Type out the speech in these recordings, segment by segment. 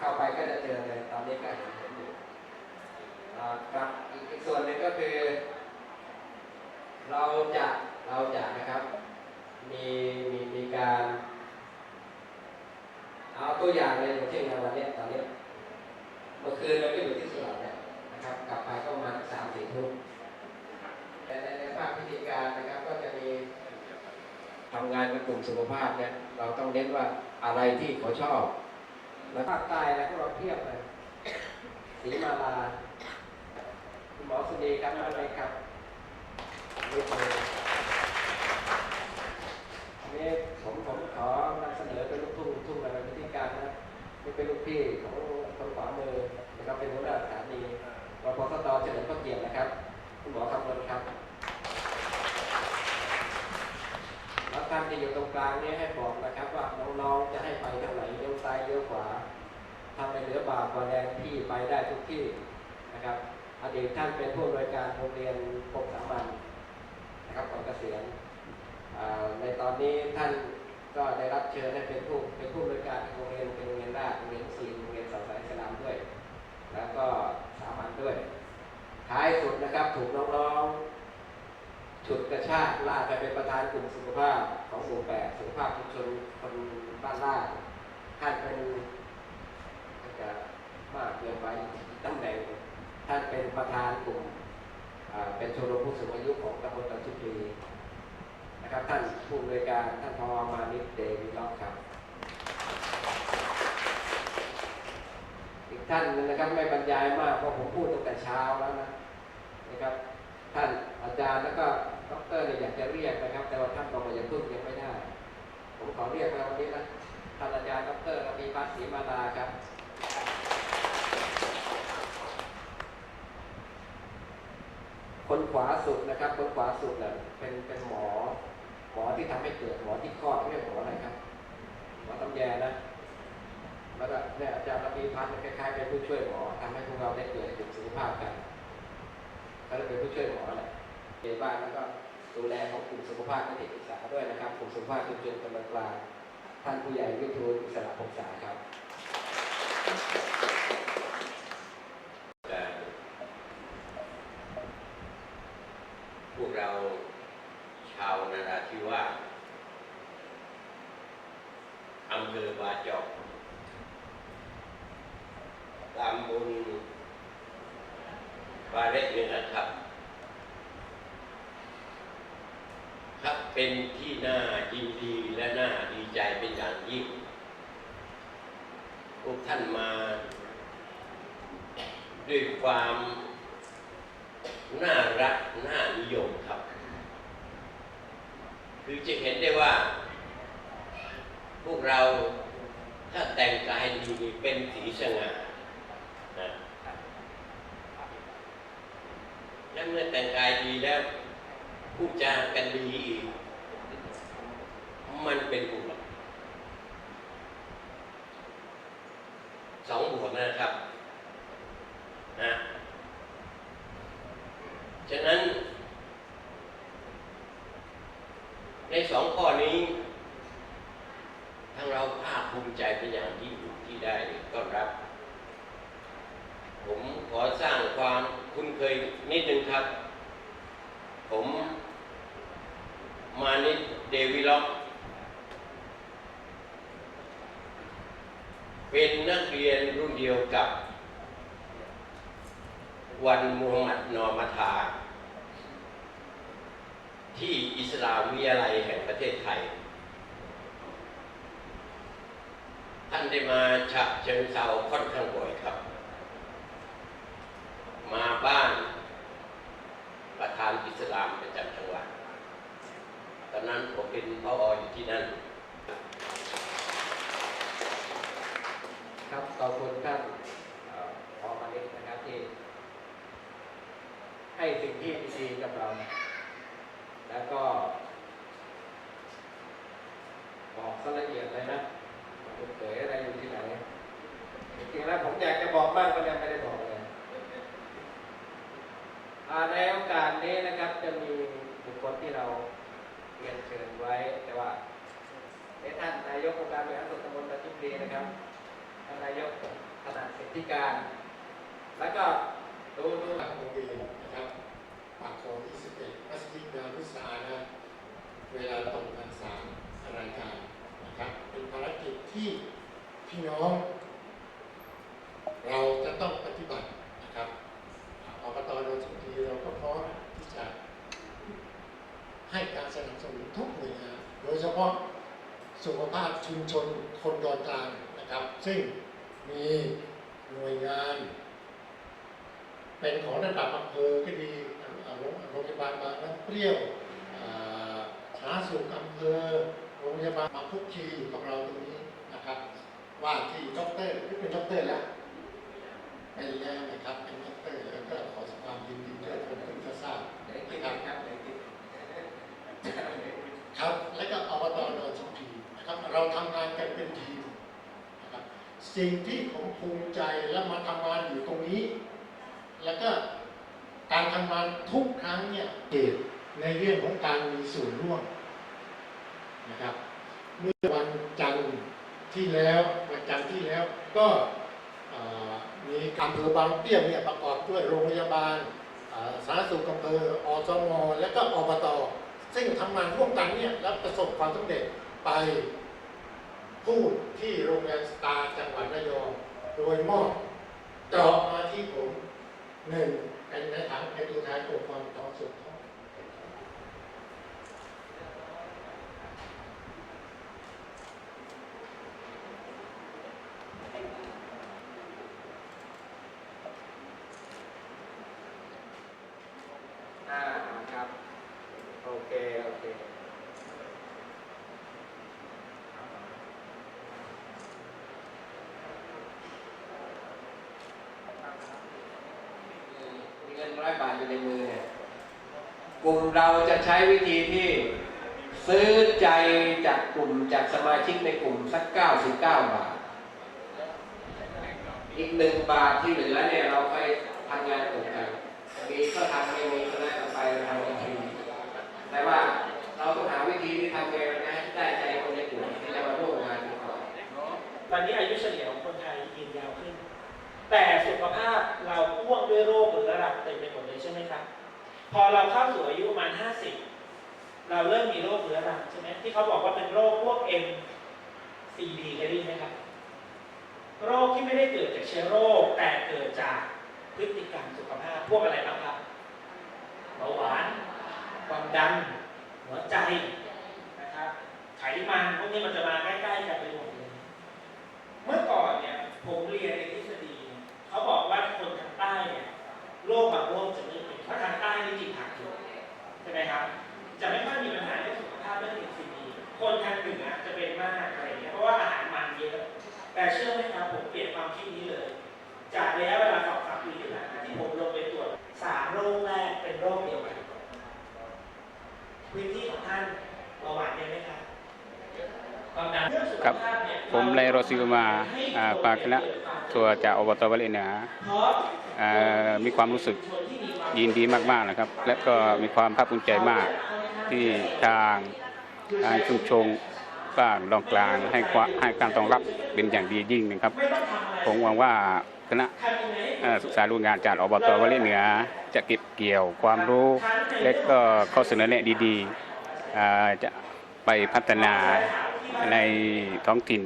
เข้าไปก็จะเจอเลยตอนนี้ก็เห็นเห็นอยู่อ่าครับอีกส่วนหนึ่งก็คือ เราจะเราจะนะครับมีมีมีการเอาตัวอย่างเลยอย่างเช่นงานวันนี้ตอนนี้เมื่อคืนเราก็อยู่ที่สุราษฎร์เนี่ยนะครับ กลับไปก็ประมาณสามสี่ทุ่มแต่ในในภาคพิธีการนะครับ ก็จะมีทำงานกับกลุ่มสุขภาพเนี่ยเราต้องเน้นว่าอะไรที่เขาชอบ แล้วภาคใต้นะพวกเราเทียบเลยสีมาลา คุณหมอสุนีครับอะไรครับนี่คืออันนี้ผมผมขอนำเสนอเป็นลูกทุ่งทุ่งอะไรพิธีการนะนี่เป็นลูกพี่ของคนขวามือนะครับเป็นหัวหน้าสถานีรพสตเฉลิมพระเกียรตินะครับ คุณหมอคำนวณครับ แล้ว ท่านที่อยู่ตรงกลางนี้ให้บอกนะครับ ว่าน้องๆจะให้ไปทางไหนเลี้ยวซ้ายเลี้ยวขวาทำในเหลือบาปกว่าแดงที่ไปได้ทุกที่นะครับอดีตท่านเป็นผู้อำนวยการโรงเรียนปกสามัญนะครับก่อนเกษียณในตอนนี้ท่านก็ได้รับเชิญให้เป็นผู้เป็นผู้อำนวยการโรงเรียนเป็นโรงเรียนแรกโรงเรียนซีนโรงเรียนสาวสายสลามด้วย แล้วก็สามัญด้วย ท้ายสุดนะครับถูกน้องๆ ฉุดกระชากลากไปเป็นประธานกลุ่มสุขภาพของหมู่แปดสุขภาพชุมชนคนบ้านล่าท่านเป็นอาจจะมากเกินไปตำแหน่งท่านเป็นประธานกลุ่มอ่าเป็นชมรมผู้สูงอายุของตำบลตันชุรีนะครับท่านผู้อำนวยการท่านพอมานิดเดวิลล็อกครับ อีกท่านนึงนะครับไม่บรรยายมากเพราะผมพูดตั้งแต่เช้าแล้วนะนะครับ ท่านอาจารย์แล้วก็ดอกเตอร์เนี่ยอยากจะเรียกนะครับ แต่ว่าท่านบอกว่าอย่าพึ่งยังไม่ได้ ผมขอเรียกมาวันนี้นะท่านอาจารย์ดอกเตอร์ระพีพัฒน์ศรีมาลาครับคนขวาสุดนะครับคนขวาสุดเนี่ยเป็นเป็นหมอ หมอที่ทำให้เกิดหมอที่คลอดเรียกหมออะไรครับหมอตำแยนะแล้วก็เนี่ยอาจารย์ระพีพัฒน์คล้ายๆเป็นผู้ช่วยหมอทำให้พวกเราได้เกิดถึงสุขภาพกัน ก็จะเป็นผู้ช่วยหมอแหละเกี่ยบ้านแล้วก็ดูแลของกลุ่มสุขภาพและเด็กศึกษาด้วยนะครับกลุ่มสุขภาพชุมชนกำลังกลางท่านผู้ใหญ่วิทูลอิสระพงษาครับ การพวกเราชาวนราธิวาสอำเภอบาจอกตำบลบาเล็กเนี่ยนะครับ ครับเป็นที่น่ายินดีและน่าดีใจเป็นอย่างยิ่ง พวกท่านมา ด้วยความ น่ารักน่านิยมครับ คือจะเห็นได้ว่า พวกเราถ้าแต่งกายดีเป็นสีสง่านะและเมื่อแต่งกายดีแล้วพูดจากันดีอีกมันเป็นบวกสองบวกนะครับนะ ฉะนั้น ในสองข้อนี้ ทางเราภาคภูมิใจเป็นอย่างยิ่งที่ได้ต้อนรับ ผมขอสร้างความคุ้นเคยนิดนึงครับ ผมมานิดเดวิล็อกเป็นนักเรียนรุ่นเดียวกับ วันมูฮัมหมัดนอมาทา ที่อิสลามวิทยาลัยแห่งประเทศไทย ท่านได้มาฉะเชิงเซาค่อนข้างบ่อยครับ มาบ้านประธานอิสลามประจำจังหวัด ตอนนั้นผมเป็นพออยู่ที่นั่น ครับขอบคุณท่านออพอมานิดนะครับที่ให้สิ่งที่ดีๆกับเรา แล้วก็ บอกสละเอียดเลยนะผมเผยอะไรอยู่ที่ไหนจริงๆแล้วผมอยากจะบอกบ้างก็ยังไม่ได้บอกเลยในโอกาสนี้นะครับจะมีบุคคลที่เราเรียนเชิญไว้ แต่ว่าในท่านนายกองการบริหารส่วนตำบลตะจุบรีนะครับท่านนายกขนาดสิทธิการ แล้วก็ดูดูดู ทางโรงเรียนนะครับปากคลอง21มัสยิดนารุสานะเวลาตรงกันสามรายการนะครับเป็นภารกิจที่พี่น้อง เราจะต้องปฏิบัตินะครับอบตโดยสุทีเราก็พร้อมที่จะให้การสนับสนุนทุกหน่วยงานโดยเฉพาะสุขภาพชุมชนคนดอนกลางนะครับ ซึ่งมีหน่วยงาน เป็นของระดับอำเภอก็ดี โรงโรงพยาบาลบางน้ำเปรี้ยวอ่าสาธารณสุขอำเภอโรงพยาบาลมาคุกคีอยู่กับเราตรงนี้นะครับ ว่าที่ด็อกเตอร์ที่เป็นด็อกเตอร์แล้วเป็นแล้วนะครับเป็นด็อกเตอร์แล้วก็ขอแสดงความยินดีด้วยคนเพิ่งจะทราบเดี๋ยวคินะดครับครับเดี๋ยวคิดครับและก็อบตดอนสุพีนะครับเราทำงานกันเป็นทีมนะครับสิ่งที่ผมภูมิใจและมาทำงานอยู่ตรงนี้ แล้วก็ การทำงานทุกครั้งเนี่ยเหตุในเรื่องของการมีส่วนร่วมนะครับ เมื่อวันจันทร์ที่แล้ววันจันทร์ที่แล้วก็มีอำเภอบางเปี้ยเนี่ยประกอบด้วยโรงพยาบาลสาธารณสุขอำเภออสมและก็อบตซึ่งทำงานร่วมกันเนี่ยและประสบความสำเร็จไปพูดที่โรงเรียนสตาร์จังหวัดระยอง โดยมอบเจาะมาที่ผมหนึ่ง เป็นในฐานเป็นตัวแทนองค์กรท้องสุขท้องอ่าครับ โอเค โอเค มีเงิน ร้อยบาทอยู่ในมือเนี่ยกลุ่มเราจะใช้วิธีที่ซื้อใจจากกลุ่มจากสมาชิกในกลุ่มสัก99บเก้าบาท อีกหนึ่งบาทที่เหลือเนี่ยเราไปทำงานกลุ่มกันมีก็ทำไม่มีก็ได้ก็ไปทำกันฟรีแต่ว่าเราต้องหาวิธีที่ทำไงนะให้ได้ใจคนในกลุ่มที่จะมาร่วมงานกันก่อนตอนนี้อายุเฉลี่ยของ แต่สุขภาพเราพ่วงด้วยโรคหรือระดับเต็มไปหมดเลยใช่ไหมครับ พอเราเข้าสู่อายุประมาณ 50 เราเริ่มมีโรคเรื้อรังใช่ไหมที่เขาบอกว่าเป็นโรคพวก MCD เคยได้ยินไหมครับ โรคที่ไม่ได้เกิดจากเชื้อโรคแต่เกิดจากพฤติกรรมสุขภาพพวกอะไรบ้างครับเบาหวานความดันหัวใจนะครับไขมันพวกนี้มันจะมาใกล้ๆกันไปหมดเลยเมื่อก่อนเนี่ยผมเรียนในทฤษฎี เขาบอกว่าคนทางใต้เนี่ยโรคบางโรคจะไม่เป็นเพราะทางใต้นี่กินผักเยอะใช่ไหมครับ จะไม่ค่อยมีปัญหาเรื่องสุขภาพเรื่องอินซูลินคนทางเหนือจะเป็นมากอะไรอย่างเงี้ยเพราะว่าอาหารมันเยอะแต่เชื่อไหมครับผมเปลี่ยนความคิดนี้เลย จากระยะเวลาสองสามปีที่ผ่านมาที่ผมลงไปตรวจสามโรคแรกเป็นโรคเดียวกันพื้นที่ของท่านเบาหวานยอะไหมครับ ครับภาพเนี่ยผมไลโรซิลมาอ่าปาคณะทัวร์จากอบตวลิเหนือเพรามีความรู้สึกยินดีมากๆนะครับ และก็มีความภาคภูมิใจมากที่ทางทางชุมชนบ้านรองกลางให้ความให้การต้อนรับเป็นอย่างดียิ่งนะครับ ผมหวังว่าคณะทำยังไงให้เอ่อศึกษาดูงานจากอบตวลิเหนือ จะเก็บเกี่ยวความรู้ และก็ข้อเสนอแนะดีๆจะไปพัฒนา ในท้องถิ่น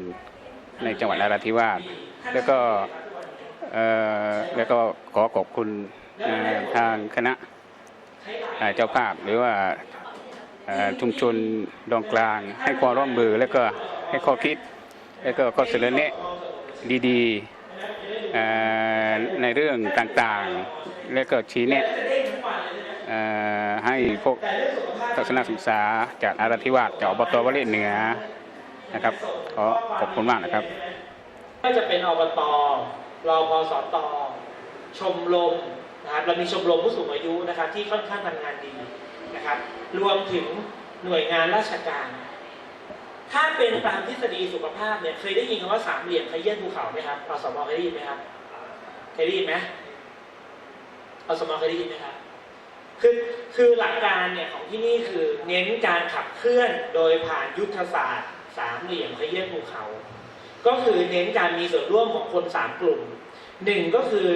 ในจังหวัดนราธิวาสแล้วก็แล้วก็ขอขอบคุณทางคณะเจ้าภาพหรือว่าชุมชนดองกลาง ให้ความร่วมมือแล้วก็ให้ข้อคิดแล้วก็ข้อเสนอแนะดีๆในเรื่องต่างๆ แล้วก็ชี้แนะให้พวกทัศนศึกษาจากอาราธิวาสจากอบตวลิเหนือ นะครับ ขอขอบคุณมากนะครับ ก็จะเป็นอบตรอพสตชมรมนะครับเรามีชมรมผู้สูงอายุนะครับ ที่ค่อนข้างทำงานดีนะครับ รวมถึงหน่วยงานราชการ ถ้าเป็นตามทฤษฎีสุขภาพเนี่ยเคยได้ยินคำว่าสามเหลี่ยมขยื่นภูเขาไหมครับอสมเคยได้ยินไหมครับเคยได้ยินไหมอสมเคยได้ยินไหมครับคือคือหลักการเนี่ยของที่นี่คือเน้นการขับเคลื่อนโดยผ่านยุทธศาสตร์ สามเหลี่ยมขยื่นภูเขา ก็คือเน้นการมีส่วนร่วมของคนสามกลุ่มหนึ่งก็คือ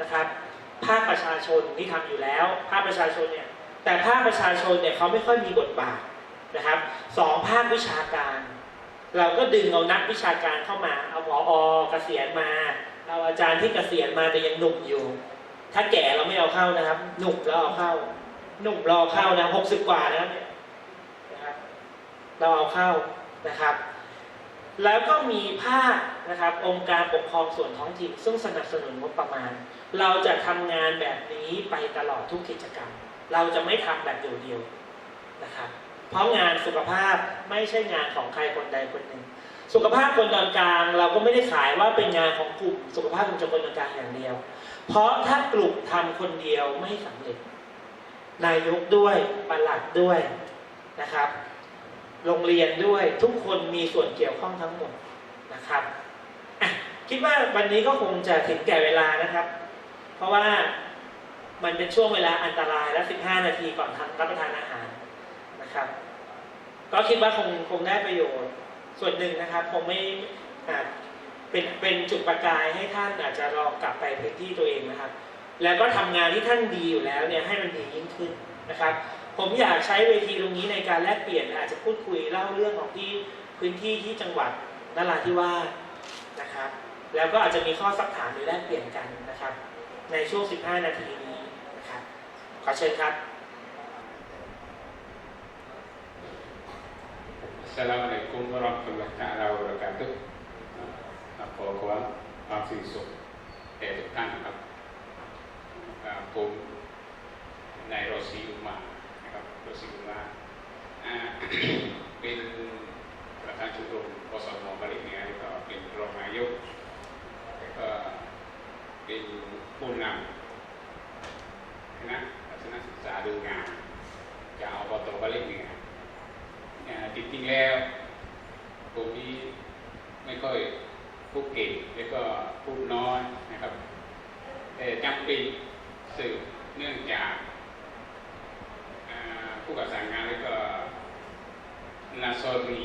นะครับภาคประชาชนที่ทำอยู่แล้ว ภาคประชาชนเนี่ยแต่ภาคประชาชนเนี่ยเขาไม่ค่อยมีบทบาทนะครับสองภาควิชาการ เราก็ดึงเอานักวิชาการเข้ามาเอาหมออเกษียณมาเอาอาจารย์ที่เกษียณมาแต่ยังหนุ่มอยู่ ถ้าแก่เราไม่เอาเข้านะครับ หนุ่มเราเอาเข้า หนุ่มรอเข้านะหกสิบกว่านะครับเราเอาเข้า นะครับ แล้วก็มีภาคนะครับองค์การปกครองส่วนท้องถิ่น ซึ่งสนับสนุนงบประมาณ เราจะทำงานแบบนี้ไปตลอดทุกกิจกรรม เราจะไม่ทำแบบเดียวๆนะครับ เพราะงานสุขภาพไม่ใช่งานของใครคนใดคนหนึ่งสุขภาพคนตอนกลาง เราก็ไม่ได้ขายว่าเป็นงานของกลุ่ม สุขภาพชุมชนคนตอนกลางอย่างเดียว เพราะถ้ากลุ่มทำคนเดียวไม่สำเร็จ นายกด้วยปลัดด้วยนะครับ โรงเรียนด้วย ทุกคนมีส่วนเกี่ยวข้องทั้งหมดนะครับคิดว่าวันนี้ก็คงจะถึงแก่เวลานะครับ เพราะว่ามันเป็นช่วงเวลาอันตรายและ 15 นาทีก่อนทำรับประทานอาหารนะครับ ก็คิดว่าคงคงได้ประโยชน์ส่วนหนึ่งนะครับคงไม่เป็นเป็นจุดประกายให้ท่านอาจจะลองกลับไปพื้นที่ตัวเองนะครับ แล้วก็ทำงานที่ท่านดีอยู่แล้วเนี่ยให้มันดียิ่งขึ้นนะครับ ผมอยากใช้เวทีตรงนี้ในการแลกเปลี่ยนอาจจะพูดคุยเล่าเรื่องของที่พื้นที่ที่จังหวัดนราธิวาสนะครับ แล้วก็อาจจะมีข้อสักถามหรือแลกเปลี่ยนกันนะครับ ในช่วง 15 นาทีนี้นะครับ ขอเชิญครับ Assalamualaikum warahmatullahi wabarakatuh ครับขอความความสุขสุขแด่ทุกท่านนะครับผมนายโรซีอุมา นะครับโรซีอุมาเป็นประธานชมรมกสมบริเนือแล้วก็เป็นรองนายกแล้วก็เป็นผู้นำคณะทัศนศึกษาดูงานจากอบตบริเนืออ่าจริงๆแล้วผมนี้ไม่ค่อยพูดเก่งแล้วก็พูดน้อยนะครับ แต่จำเป็นสืบเนื่องจาก ผู้ประสานงานแล้วก็นาซอรี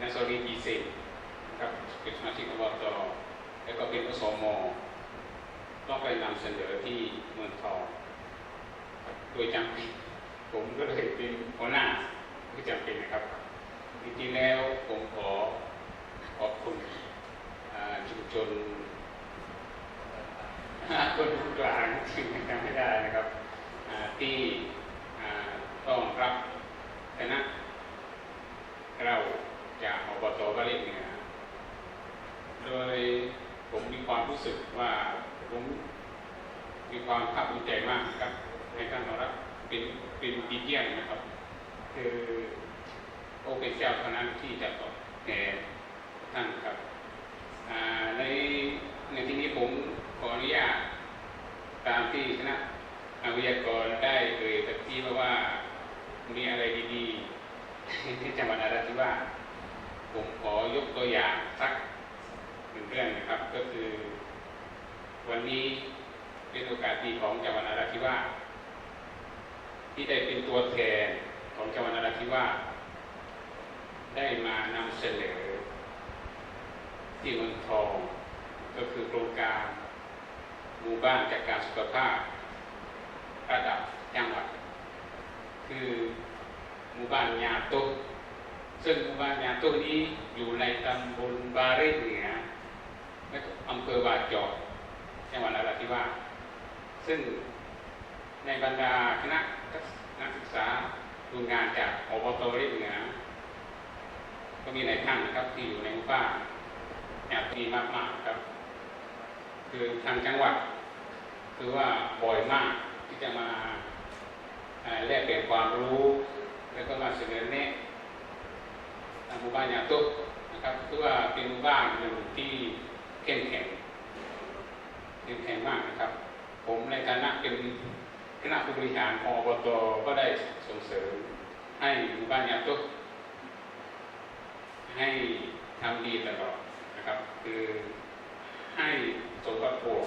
นาซอรีดีเซนครับเป็นสมาชิกอบตแล้วก็เป็นอสมต้องไปนำเสนอที่เมืองทองโดยจำเป็นผมก็เลยเป็นหัวหน้าที่จำเป็นนะครับจริงๆแล้วผมขอขอบคุณชุมชนอ่าคนกลางที่จำไม่ได้นะครับที่ ต้องรับคณะเราจากอบตก็เล่นเนี่ยโดยผมมีความรู้สึกว่าผมมีความภาคภูมิใจมากครับในการมารับเป็นเป็นดีเยี่ยมนะครับ คือโอเป็นเจ้าเท่านั้นที่จะตอบแทนท่านครับในในที่นี้ผมขออนุญาตตามที่คณะอาวิทยากรได้เอ่ยตะกี้มาว่า มีอะไรดีๆที่จังหวัดนราธิวาสผมขอยกตัวอย่างสักหนึ่งเรื่องนะครับ ก็คือ วันนี้เป็นโอกาสดีของจังหวัดนราธิวาสที่ได้เป็นตัวแทนของจังหวัดนราธิวาสได้มานำเสนอที่เมืองทองก็คือโครงการหมู่บ้านจัดการสุขภาพระดับจังหวัด คือหมู่บ้านยาตุกซึ่งหมู่บ้านยาตุกนี้อยู่ในตำบลบาเรเหนือและอำเภอบาจอกจังหวัดนราธิวาสซึ่งในบรรดาคณะนักศึกษาดูงานจากอบตเรเหนือก็มีหลายท่านนะครับที่อยู่ในหมู่บ้านอยากมีมากๆครับ คือทางจังหวัดคือว่าบ่อยมากที่จะมา แลกเปลี่ยนความรู้ แล้วก็มาเสนอแนะทางหมู่บ้านยาตุกนะครับคือว่าเป็นหมู่บ้านหนึ่งที่เข้มแข็งเข้มแข็งมากนะครับ ผมในฐานะเป็นคณะผู้บริหารของอบตก็ได้ส่งเสริมให้หมู่บ้านยาตุกให้ทำดีตลอดนะครับ คือให้สมกับโภช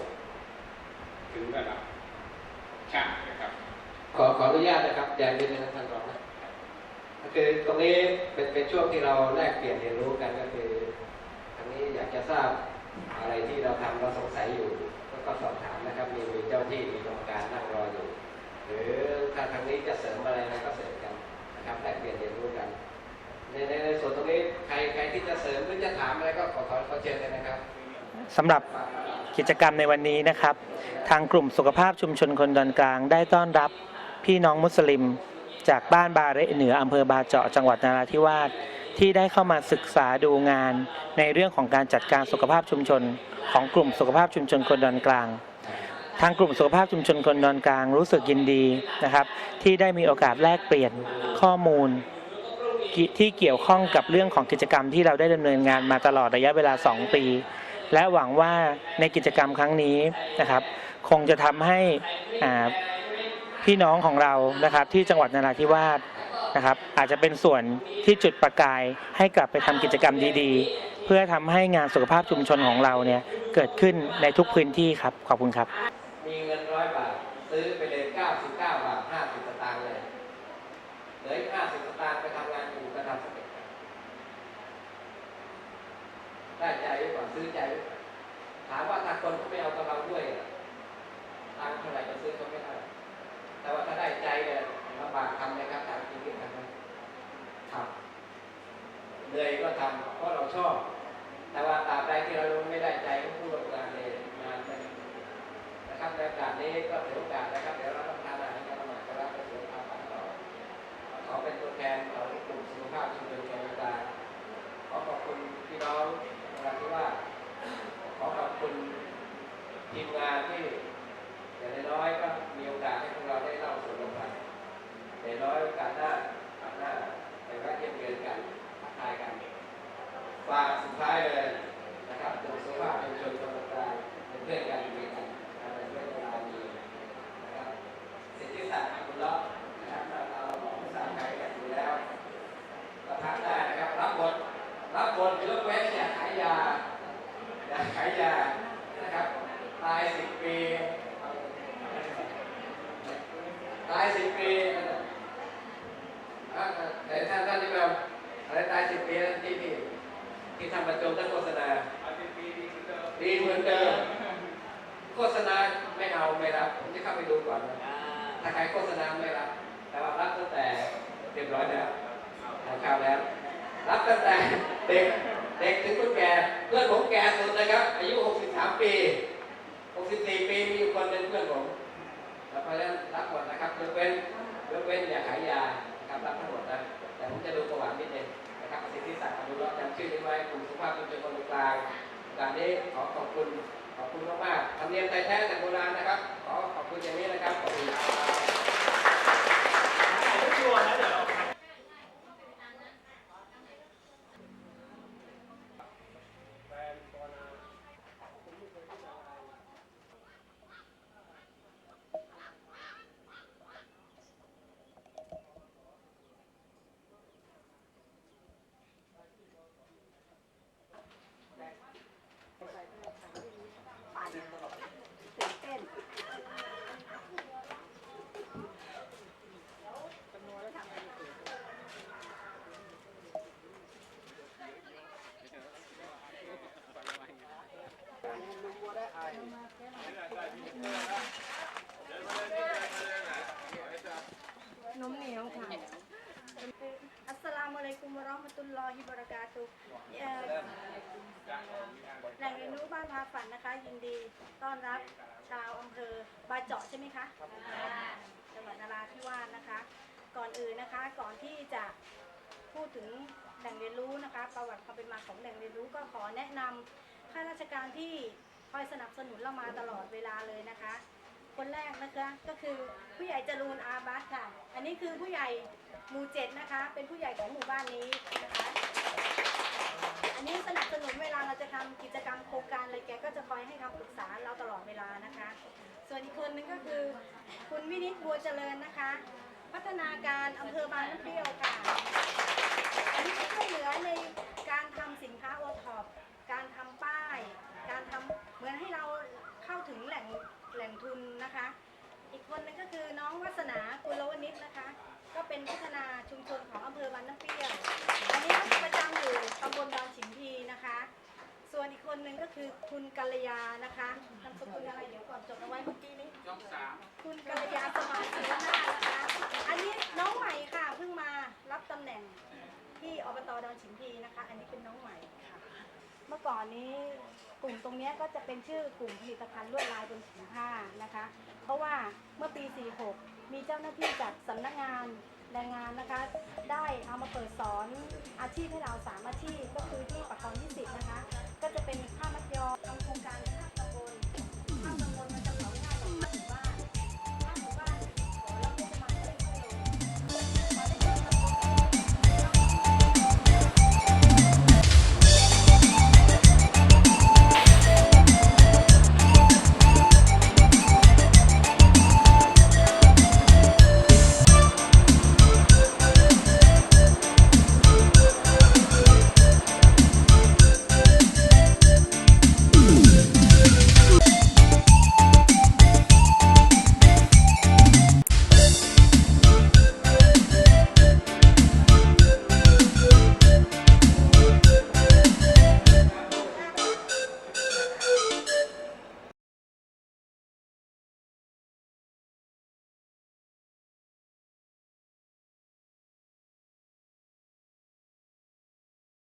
ถึงระดับชาตินะครับ ขอขออนุญาตนะครับแจ้งนิดนึงนะท่านรองนะคือตรงนี้เป็นเป็นช่วงที่เราแลกเปลี่ยนเรียนรู้กันก็คือทางนี้อยากจะทราบอะไรที่เราทำเราสงสัยอยู่ก็สอบถามนะครับ มีมีเจ้าที่มีกรรมการนั่งรออยู่ หรือถ้าทางนี้จะเสริมอะไรเราก็เสริมกันนะครับแลกเปลี่ยนเรียนรู้กันในในในส่วนตรงนี้ใครใครที่จะเสริมหรือจะถามอะไรก็ขอขอขอเชิญเลยนะครับสำหรับกิจกรรมในวันนี้นะครับ ทางกลุ่มสุขภาพชุมชนคนดอนกลางได้ต้อนรับ พี่น้องมุสลิม จากบ้านบาเรเหนืออำเภอบาเจาะจังหวัดนราธิวาสที่ได้เข้ามาศึกษาดูงาน ในเรื่องของการจัดการสุขภาพชุมชน ของกลุ่มสุขภาพชุมชนคนดอนกลาง ทางกลุ่มสุขภาพชุมชนคนดอนกลางรู้สึกยินดีนะครับ ที่ได้มีโอกาสแลกเปลี่ยนข้อมูลที่เกี่ยวข้องกับเรื่องของกิจกรรมที่เราได้ดำเนินงานมาตลอดระยะเวลา 2 ปี และหวังว่าในกิจกรรมครั้งนี้นะครับ คงจะทำให้อ่า พี่น้องของเรานะครับ ที่จังหวัดนราธิวาสนะครับ อาจจะเป็นส่วนที่จุดประกายให้กลับไปทำกิจกรรมดีๆ เพื่อทำให้งานสุขภาพชุมชนของเราเนี่ยเกิดขึ้นในทุกพื้นที่ครับขอบคุณครับ มีเงินร้อยบาทซื้อไปเลย99 บาท 50 สตางค์เลยเหลืออีก50 สตางค์ไปทำงานอื่นก็ทำสำเร็จได้ใจไว้ก่อนซื้อใจไว้ก่อนถามว่าถ้าคนเขาไม่เอากับเราด้วยตังค์เท่าไหร่ก็ซื้อเขาไม่ได้ แต่ว่าถ้าได้ใจเนี่ยลำบากทำนะครับทำจริงๆทำทำเหนื่อยก็ทำเพราะเราชอบ แต่ว่าตราบใดที่เราไม่ได้ใจก็พูดงานเลยงานเป็นนะครับในโอกาสนี้ก็ถือโอกาสนะครับ เดี๋ยวเราต้องทานอาหารกันหน่อยก็รับไปสู่ภาพต่อขอเป็นตัวแทนของกลุ่มสุขภาพชุมชนแก่ตาขอขอบคุณพี่น้องนราธิวาสขอขอบคุณทีมงานที่ อย่างน้อยก็มีโอกาสให้พวกเราได้เล่าสู่กันฟังน้อยโอกาสหน้าโอกาสหน้าไปแวะเยี่ยมเยียนกันทักทายกันฝากสุดท้ายเลยนะครับกลุ่มสุขภาพชุมชนคนกลางเป็นเพื่อนกันมีกัน อะไรเรื่องเวลาดีนะครับสิทธิศักดิ์คุณเลาะนะครับเราเราบอกภาษาไทยกันอยู่แล้วก็ทักได้นะครับ รับบทรับบทยกเว้นอย่าขายยาอย่าขายยานะครับตายสิบปีตายสิบปีอะแต่ท่านท่านที่แบบอะไรตายสิบปีนั่นที่ที่ที่ทำประจงทั้งโฆษณาดีเหมือนเดิม โฆษณาไม่เอาไม่รับ ผมจะเข้าไปดูก่อนนะถ้าใครโฆษณาไม่รับ แต่ว่ารับตั้งแต่เรียบร้อยแล้วทานข้าวแล้ว รับตั้งแต่เด็กเด็กถึงคนแก่เพื่อนผมแก่สุด นะครับ อายุ 63 ปี 64 ปีมีอยู่คนเป็นเพื่อนผมแล้วเพราะฉะนั้นรับหมดนะครับยกเว้นยกเว้นอย่าขายยานะครับรับทั้งหมดนะแต่ผมจะดูประวัตินิดนึงนะครับสิทธิศักดิ์อนุรักษ์จำชื่อนี้ไว้กลุ่มสุภาพชุมชนคนกลางการนี้ขอขอบคุณขอบคุณมากๆธรรมเนียมไทยแท้แต่โบราณนะครับ ขอขอบคุณอย่างนี้นะครับขอบคุณน นมเหนียวค่ะ อัสสลามุอะลัยกุมวะเราะห์มะตุลลอฮิวะบะเราะกาตุฮ์เอ่อแหล่งเรียนรู้บ้านพาฝันนะคะ ยินดีต้อนรับชาวอำเภอบาเจาะใช่ไหมคะจังหวัดนราธิวาสนะคะ ก่อนอื่นนะคะ ก่อนที่จะพูดถึงแหล่งเรียนรู้นะคะ ประวัติความเป็นมาของแหล่งเรียนรู้ก็ขอแนะนำข้าราชการที่ คอยสนับสนุนเรามาตลอดเวลาเลยนะคะ คนแรกนะคะก็คือผู้ใหญ่จรูนอาบัสค่ะ อันนี้คือผู้ใหญ่หมู่เจ็ดนะคะ เป็นผู้ใหญ่ของหมู่บ้านนี้นะคะอันนี้สนับสนุนเวลาเราจะทำกิจกรรมโครงการอะไรแกก็จะคอยให้คำปรึกษาเราตลอดเวลานะคะ ส่วนอีกคนนึงก็คือ คุณวินิจบัวเจริญนะคะ พัฒนาการอำเภอบางน้ำเปรี้ยวค่ะอันนี้ก็ช่วยเหลือใน มือนให้เราเข้าถึงแหล่งแหล่งทุนนะคะ อีกคนนึงก็คือน้องวัสนากุลวณิชนะคะ ก็เป็นพัฒนาชุมชนของอำเภอบานน้ำเปียวอันนี้ก็ประจำอยู่ตำบลบางฉิมพีนะคะ ส่วนอีกคนนึงก็คือคุณกัลยานะคะนามสกุลอะไรเดี๋ยวก่อนจบเอาไว้เมื่อกี้นี้คุณกัลยาสมาชิกนานะคะอันนี้น้องใหม่ค่ะเพิ่งมารับตำแหน่งที่อบตดอนฉิมพีนะคะ อันนี้เป็นน้องใหม่ค่ะ เมื่อก่อนนี้ กลุ่มตรงนี้ก็จะเป็นชื่อกลุ่มผลิตภัณฑ์ลวดลายบนผืนผ้านะคะ เพราะว่าเมื่อปี 46 มีเจ้าหน้าที่จากสำนักงานแรงงานนะคะ ได้เอามาเปิดสอนอาชีพให้เราสามอาชีพก็คือที่ปากคลอง20 นะคะ ก็จะเป็นผ้ามัดยอทำโครงการ